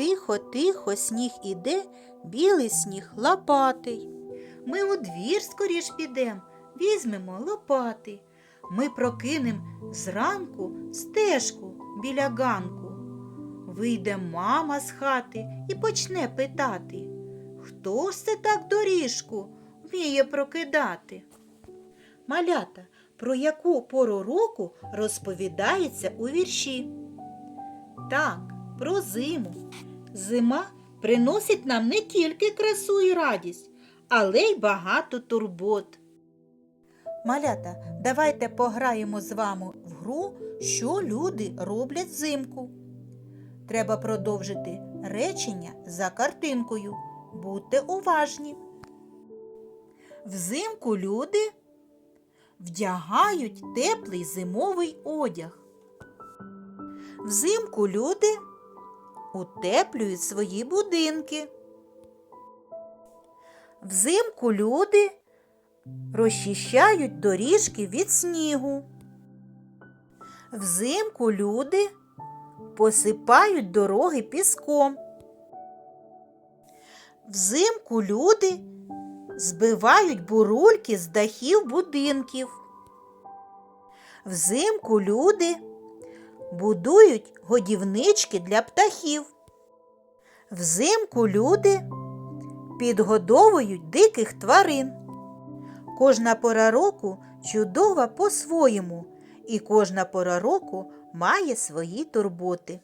Тихо, тихо, сніг іде, білий сніг лопатий. Ми у двір скоріш підем, візьмемо лопати. Ми прокинем зранку стежку біля ганку. Вийде мама з хати і почне питати, хто ж це так доріжку вміє прокидати? Малята, про яку пору року розповідається у вірші? Так, про зиму. Зима приносить нам не тільки красу і радість, але й багато турбот. Малята, давайте пограємо з вами в гру, що люди роблять взимку. Треба продовжити речення за картинкою. Будьте уважні. Взимку люди вдягають теплий зимовий одяг. Взимку люди утеплюють свої будинки. Взимку люди розчищають доріжки від снігу. Взимку люди посипають дороги піском. Взимку люди збивають бурульки з дахів будинків. Взимку люди будують годівнички для птахів. Взимку люди підгодовують диких тварин. Кожна пора року чудова по-своєму, і кожна пора року має свої турботи.